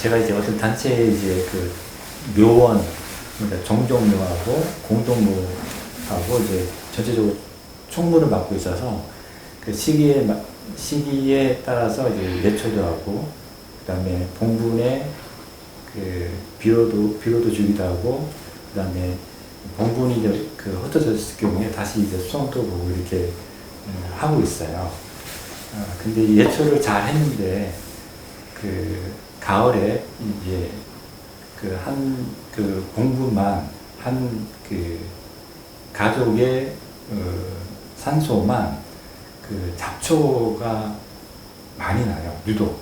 제가 이제 어떤 단체의 이제 그 묘원, 그러니까 정종묘하고 공동묘하고 이제 전체적으로 총무를 맡고 있어서 그 시기에 마- 시기에 따라서 이제 예초도 하고 그 다음에 봉분에 그 비료도 비료도 주기도 하고 그 다음에 봉분이 이제 그 흩어졌을 경우에 다시 이제 수성도 보고 이렇게 음, 하고 있어요. 아, 근데 이 예초를 잘 했는데 그 가을에 이제 그 한그 공분만 한 그 가족의 어, 산소만 그 잡초가 많이 나요. 유독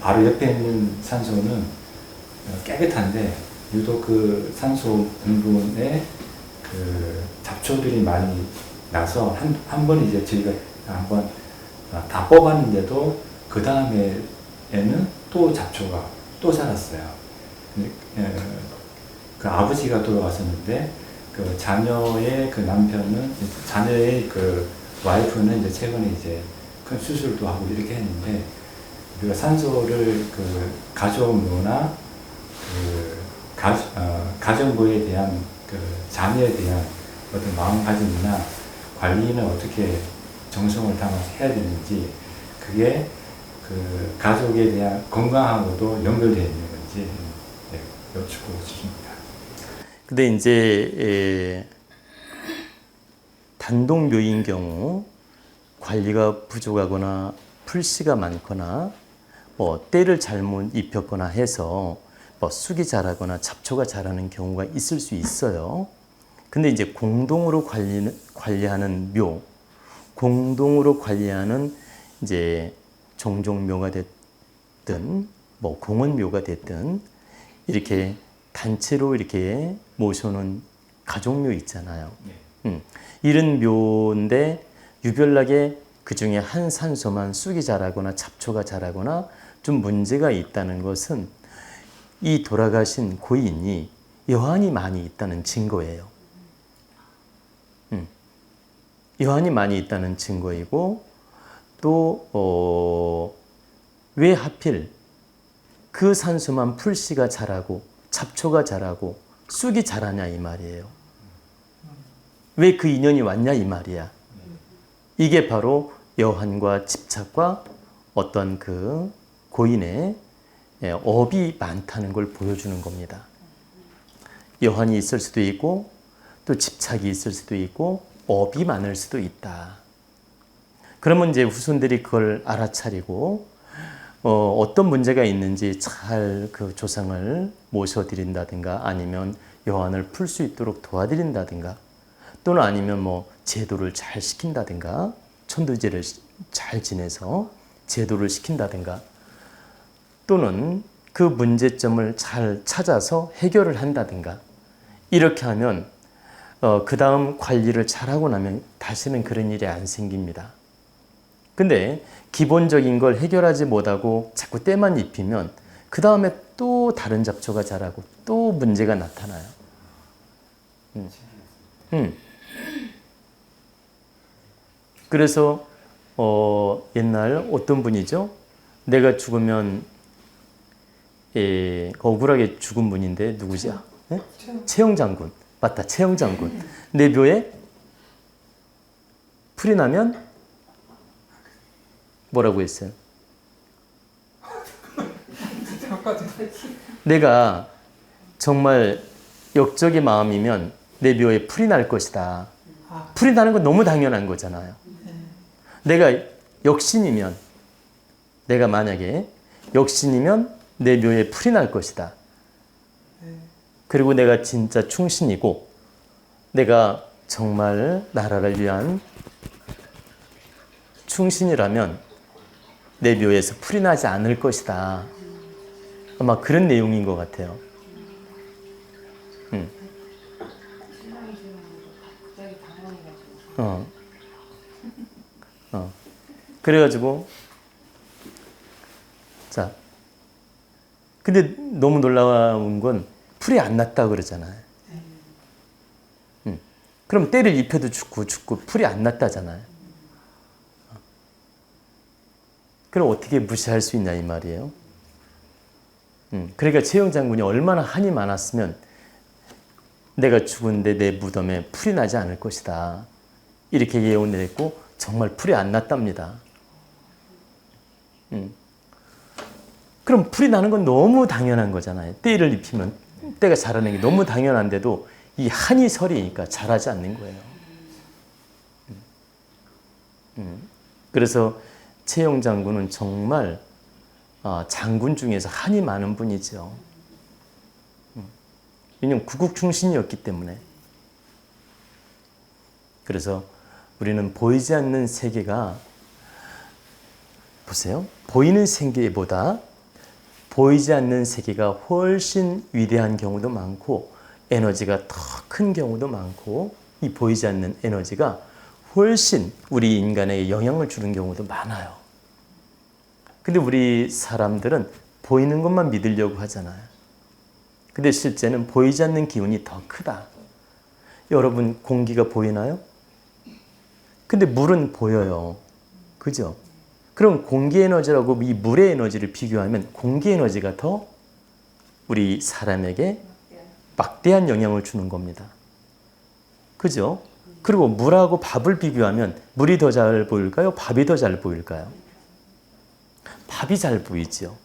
바로 옆에 있는 산소는 어, 깨끗한데 유독 그 산소 분분에 그 잡초들이 많이 나서 한 한 번 이제 저희가 한번 아, 다 뽑았는데도 그 다음에에는 또 잡초가 또 살았어요. 근데, 에, 그 아버지가 돌아가셨는데 그 자녀의 그 남편은 자녀의 그 와이프는 이제 최근에 이제 큰 수술도 하고 이렇게 했는데 우리가 산소를 그 가족묘나 그 가, 어, 가정부에 대한 그 자녀에 대한 어떤 마음가짐이나 관리는 어떻게 정성을 담아서 해야 되는지 그게 그 가족에 대한 건강하고도 연결되어 있는 건지 네, 여쭙고 싶습니다. 근데 이제 에, 단독 묘인 경우 관리가 부족하거나 풀씨가 많거나 뭐 때를 잘못 입혔거나 해서 뭐 쑥이 자라거나 잡초가 자라는 경우가 있을 수 있어요. 근데 이제 공동으로 관리, 관리하는 묘, 공동으로 관리하는 이제 종종묘가 됐든 뭐 공원묘가 됐든 이렇게 단체로 이렇게 모셔놓은 가족묘 있잖아요. 음, 이런 묘인데 유별나게 그 중에 한 산소만 쑥이 자라거나 잡초가 자라거나 좀 문제가 있다는 것은 이 돌아가신 고인이 여한이 많이 있다는 증거예요. 음, 여한이 많이 있다는 증거이고 또 어, 왜 하필 그 산소만 풀씨가 자라고 잡초가 자라고 쑥이 자라냐 이 말이에요. 왜 그 인연이 왔냐 이 말이야. 이게 바로 여한과 집착과 어떤 그 고인의 예, 업이 많다는 걸 보여주는 겁니다. 여한이 있을 수도 있고 또 집착이 있을 수도 있고 업이 많을 수도 있다. 그러면 이제 후손들이 그걸 알아차리고 어, 어떤 문제가 있는지 잘 그 조상을 모셔드린다든가 아니면 여한을 풀 수 있도록 도와드린다든가 또는 아니면 뭐 제도를 잘 시킨다든가 천도제를 시- 잘 지내서 제도를 시킨다든가 또는 그 문제점을 잘 찾아서 해결을 한다든가 이렇게 하면 어, 그 다음 관리를 잘하고 나면 다시는 그런 일이 안 생깁니다. 근데 기본적인 걸 해결하지 못하고 자꾸 때만 입히면 그 다음에 또 다른 잡초가 자라고 또 문제가 나타나요. 음. 음. 그래서 어, 옛날 어떤 분이죠? 내가 죽으면 예, 억울하게 죽은 분인데 누구지? 네? 최영 장군. 맞다. 최영 장군. 내 묘에 풀이 나면 뭐라고 했어요? 내가 정말 역적의 마음이면 내 묘에 풀이 날 것이다. 풀이 나는 건 너무 당연한 거잖아요. 내가 역신이면 내가 만약에 역신이면 내 묘에 풀이 날 것이다. 그리고 내가 진짜 충신이고 내가 정말 나라를 위한 충신이라면 내 묘에서 풀이 나지 않을 것이다. 아마 그런 내용인 것 같아요. 음. 어. 어. 그래가지고 자. 근데 너무 놀라운 건 풀이 안 났다 그러잖아요. 음. 그럼 때를 입혀도 죽고 죽고 풀이 안 났다잖아요. 그럼 어떻게 무시할 수 있냐 이 말이에요. 음, 그러니까 최영 장군이 얼마나 한이 많았으면 내가 죽은데 내 무덤에 풀이 나지 않을 것이다. 이렇게 예언을 했고 정말 풀이 안 났답니다. 음. 그럼 풀이 나는 건 너무 당연한 거잖아요. 때를 입히면 때가 자라는 게 너무 당연한데도 이 한이 서리니까 자라지 않는 거예요. 음. 음. 그래서 최영 장군은 정말 아, 장군 중에서 한이 많은 분이죠. 음. 왜냐면 구국 충신이었기 때문에. 그래서 우리는 보이지 않는 세계가 보세요. 보이는 세계보다 보이지 않는 세계가 훨씬 위대한 경우도 많고 에너지가 더 큰 경우도 많고 이 보이지 않는 에너지가 훨씬 우리 인간에게 영향을 주는 경우도 많아요. 근데 우리 사람들은 보이는 것만 믿으려고 하잖아요. 근데 실제는 보이지 않는 기운이 더 크다. 여러분 공기가 보이나요? 근데 물은 보여요. 그죠? 그럼 공기 에너지라고 이 물의 에너지를 비교하면 공기 에너지가 더 우리 사람에게 막대한 영향을 주는 겁니다. 그죠? 그리고 물하고 밥을 비교하면 물이 더 잘 보일까요? 밥이 더 잘 보일까요? 밥이 잘 보이죠.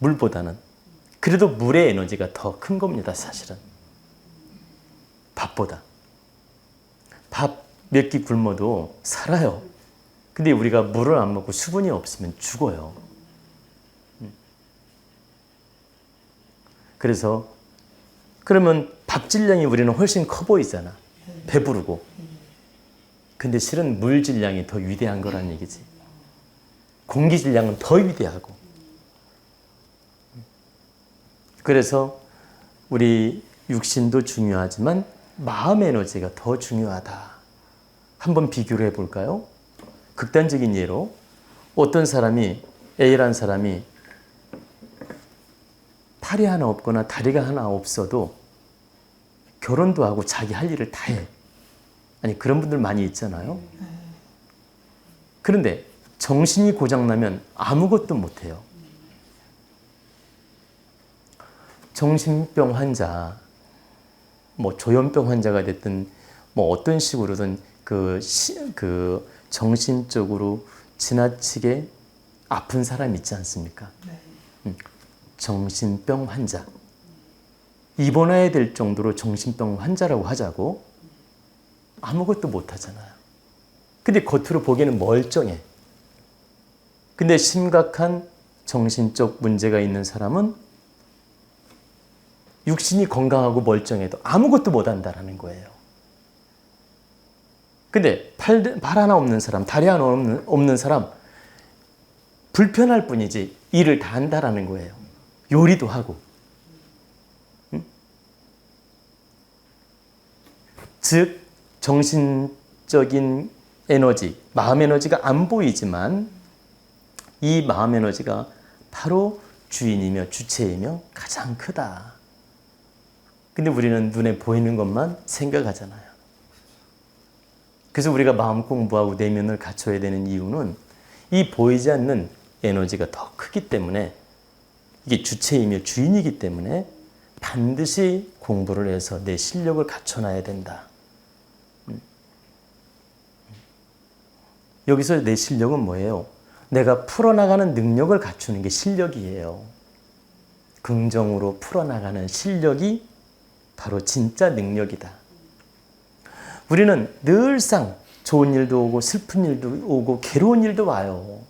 물보다는. 그래도 물의 에너지가 더 큰 겁니다, 사실은. 밥보다. 밥 몇 끼 굶어도 살아요. 근데 우리가 물을 안 먹고 수분이 없으면 죽어요. 음. 그래서 그러면 밥 질량이 우리는 훨씬 커 보이잖아. 배부르고. 근데 실은 물 질량이 더 위대한 거란 얘기지. 공기 질량은 더 위대하고. 그래서 우리 육신도 중요하지만 마음 에너지가 더 중요하다. 한번 비교를 해볼까요? 극단적인 예로 어떤 사람이 A라는 사람이 팔이 하나 없거나 다리가 하나 없어도 결혼도 하고 자기 할 일을 다 해. 아니 그런 분들 많이 있잖아요. 그런데 정신이 고장나면 아무것도 못 해요. 정신병 환자, 뭐 조현병 환자가 됐든 뭐 어떤 식으로든 그, 시, 그 정신적으로 지나치게 아픈 사람 있지 않습니까? 음, 정신병 환자. 입원해야 될 정도로 정신병 환자라고 하자고 아무것도 못 하잖아요. 근데 겉으로 보기에는 멀쩡해. 근데 심각한 정신적 문제가 있는 사람은 육신이 건강하고 멀쩡해도 아무것도 못 한다라는 거예요. 근데 팔, 팔 하나 없는 사람, 다리 하나 없는, 없는 사람, 불편할 뿐이지 일을 다 한다라는 거예요. 요리도 하고. 응? 즉, 정신적인 에너지, 마음 에너지가 안 보이지만 이 마음 에너지가 바로 주인이며 주체이며 가장 크다. 근데 우리는 눈에 보이는 것만 생각하잖아요. 그래서 우리가 마음 공부하고 내면을 갖춰야 되는 이유는 이 보이지 않는 에너지가 더 크기 때문에 이게 주체이며 주인이기 때문에 반드시 공부를 해서 내 실력을 갖춰놔야 된다. 여기서 내 실력은 뭐예요? 내가 풀어나가는 능력을 갖추는 게 실력이에요. 긍정으로 풀어나가는 실력이 바로 진짜 능력이다. 우리는 늘상 좋은 일도 오고 슬픈 일도 오고 괴로운 일도 와요.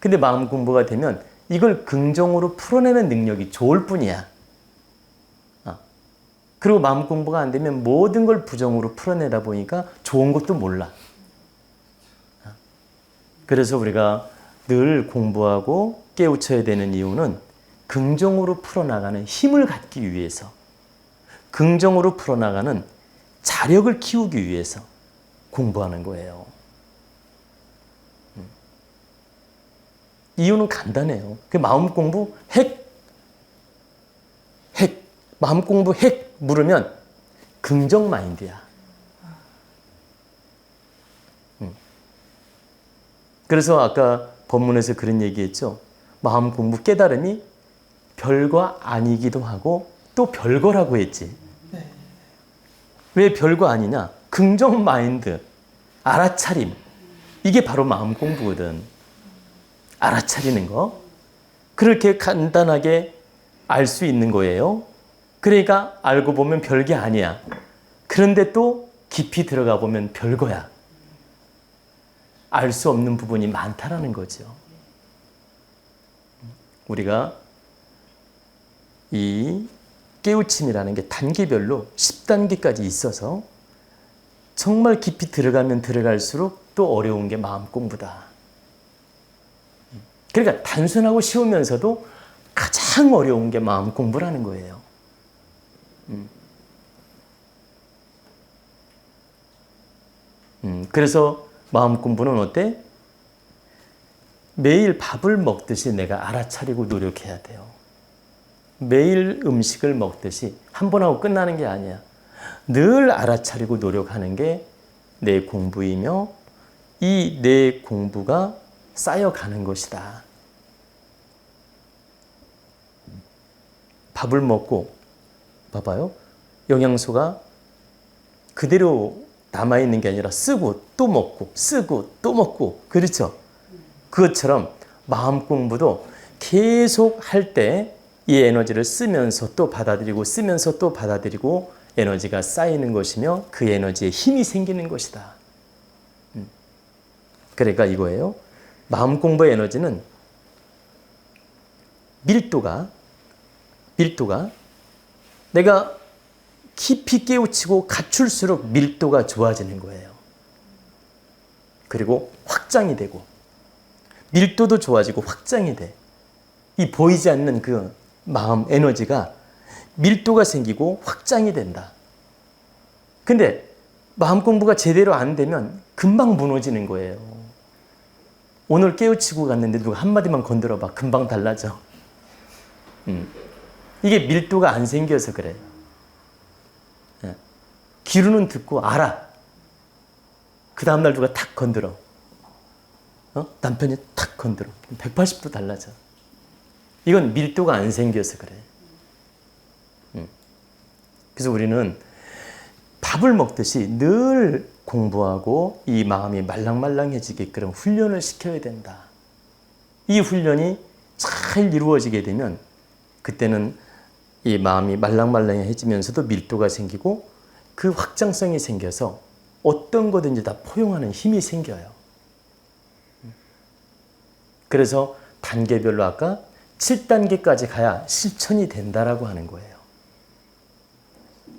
근데 마음 공부가 되면 이걸 긍정으로 풀어내는 능력이 좋을 뿐이야. 아. 그리고 마음 공부가 안 되면 모든 걸 부정으로 풀어내다 보니까 좋은 것도 몰라. 아. 그래서 우리가 늘 공부하고 깨우쳐야 되는 이유는 긍정으로 풀어나가는 힘을 갖기 위해서, 긍정으로 풀어나가는 자력을 키우기 위해서 공부하는 거예요. 음. 이유는 간단해요. 그 마음 공부 핵, 핵, 마음 공부 핵 물으면 긍정 마인드야. 그래서 아까 본문에서 그런 얘기했죠. 마음 공부 깨달음이 별거 아니기도 하고 또 별거라고 했지. 왜 별거 아니냐? 긍정 마인드, 알아차림. 이게 바로 마음 공부거든. 알아차리는 거. 그렇게 간단하게 알 수 있는 거예요. 그러니까 알고 보면 별게 아니야. 그런데 또 깊이 들어가 보면 별거야. 알 수 없는 부분이 많다라는 거죠. 우리가 이 깨우침이라는 게 단계별로 10단계까지 있어서 정말 깊이 들어가면 들어갈수록 또 어려운 게 마음 공부다. 그러니까 단순하고 쉬우면서도 가장 어려운 게 마음 공부라는 거예요. 음. 음, 그래서 마음 공부는 어때? 매일 밥을 먹듯이 내가 알아차리고 노력해야 돼요. 매일 음식을 먹듯이 한 번 하고 끝나는 게 아니야. 늘 알아차리고 노력하는 게 내 공부이며 이 내 공부가 쌓여가는 것이다. 밥을 먹고 봐봐요. 영양소가 그대로 남아있는 게 아니라 쓰고 또 먹고 쓰고 또 먹고 그렇죠. 그것처럼 마음 공부도 계속 할 때 이 에너지를 쓰면서 또 받아들이고 쓰면서 또 받아들이고 에너지가 쌓이는 것이며 그 에너지에 힘이 생기는 것이다. 음. 그러니까 이거예요. 마음 공부의 에너지는 밀도가 밀도가 내가 깊이 깨우치고 갖출수록 밀도가 좋아지는 거예요. 그리고 확장이 되고 밀도도 좋아지고 확장이 돼. 이 보이지 않는 그 마음 에너지가 밀도가 생기고 확장이 된다. 근데 마음 공부가 제대로 안 되면 금방 무너지는 거예요. 오늘 깨우치고 갔는데 누가 한마디만 건드려 봐. 금방 달라져. 음. 이게 밀도가 안 생겨서 그래요. 예. 귀로는 듣고 알아. 그 다음날 누가 탁 건드려. 어? 남편이 탁 건드려. 180도 달라져. 이건 밀도가 안 생겨서 그래. 음. 그래서 우리는 밥을 먹듯이 늘 공부하고 이 마음이 말랑말랑해지게끔 훈련을 시켜야 된다. 이 훈련이 잘 이루어지게 되면 그때는 이 마음이 말랑말랑해지면서도 밀도가 생기고 그 확장성이 생겨서 어떤 거든지 다 포용하는 힘이 생겨요. 그래서 단계별로 아까 7단계까지 가야 실천이 된다라고 하는 거예요.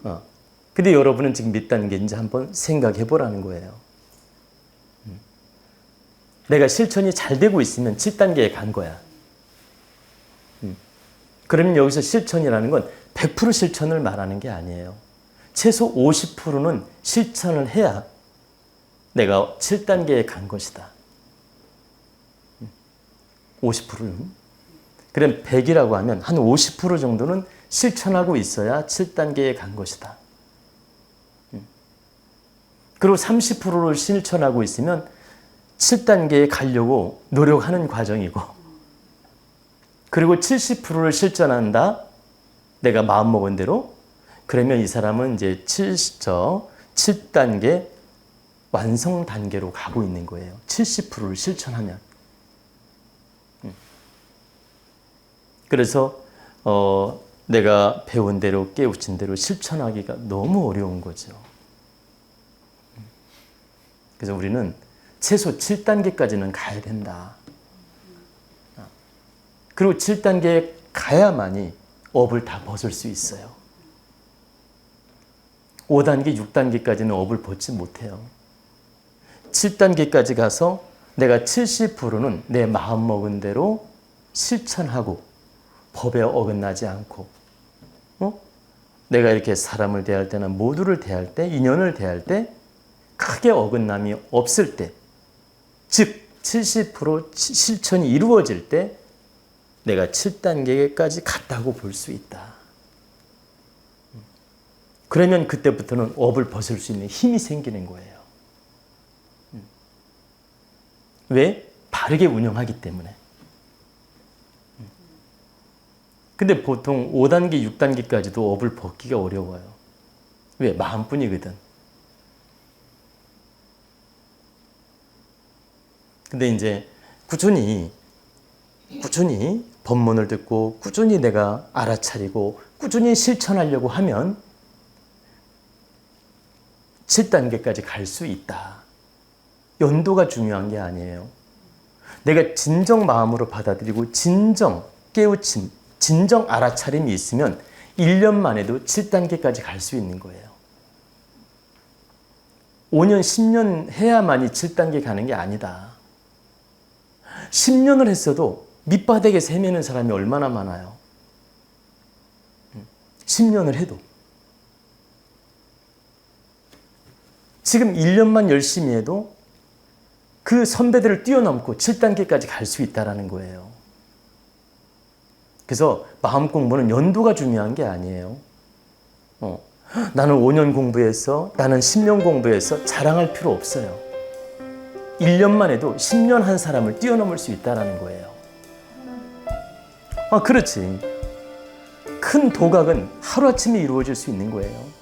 어. 근데 여러분은 지금 몇 단계인지 한번 생각해 보라는 거예요. 음. 내가 실천이 잘 되고 있으면 7단계에 간 거야. 음. 그러면 여기서 실천이라는 건 100% 실천을 말하는 게 아니에요. 최소 50%는 실천을 해야 내가 7단계에 간 것이다. 50%는. 그럼 100이라고 하면 한 50% 정도는 실천하고 있어야 7단계에 간 것이다. 음. 그리고 30%를 실천하고 있으면 7단계에 가려고 노력하는 과정이고, 그리고 70%를 실천한다? 내가 마음먹은 대로? 그러면 이 사람은 이제 7, 저 7단계 완성 단계로 가고 있는 거예요. 70%를 실천하면. 그래서 어, 내가 배운 대로 깨우친 대로 실천하기가 너무 어려운 거죠. 그래서 우리는 최소 7단계까지는 가야 된다. 그리고 7단계에 가야만이 업을 다 벗을 수 있어요. 5단계, 6단계까지는 업을 벗지 못해요. 7단계까지 가서 내가 70%는 내 마음 먹은 대로 실천하고 법에 어긋나지 않고 어? 내가 이렇게 사람을 대할 때나 모두를 대할 때 인연을 대할 때 크게 어긋남이 없을 때 즉 70% 실천이 이루어질 때 내가 7단계까지 갔다고 볼 수 있다. 그러면 그때부터는 업을 벗을 수 있는 힘이 생기는 거예요. 왜? 다르게 운영하기 때문에. 근데 보통 5단계, 6단계까지도 업을 벗기가 어려워요. 왜? 마음뿐이거든. 근데 이제 꾸준히 꾸준히 법문을 듣고 꾸준히 내가 알아차리고 꾸준히 실천하려고 하면 7단계까지 갈 수 있다. 연도가 중요한 게 아니에요. 내가 진정 마음으로 받아들이고 진정 깨우침, 진정 알아차림이 있으면 1년 만에도 7단계까지 갈 수 있는 거예요. 5년, 10년 해야만이 7단계 가는 게 아니다. 10년을 했어도 밑바닥에 세매는 사람이 얼마나 많아요. 10년을 해도. 지금 1년만 열심히 해도 그 선배들을 뛰어넘고 7단계까지 갈 수 있다라는 거예요. 그래서 마음 공부는 연도가 중요한 게 아니에요. 어, 나는 5년 공부했어, 나는 10년 공부했어 자랑할 필요 없어요. 1년만 해도 10년 한 사람을 뛰어넘을 수 있다라는 거예요. 아, 그렇지. 큰 도각은 하루아침에 이루어질 수 있는 거예요.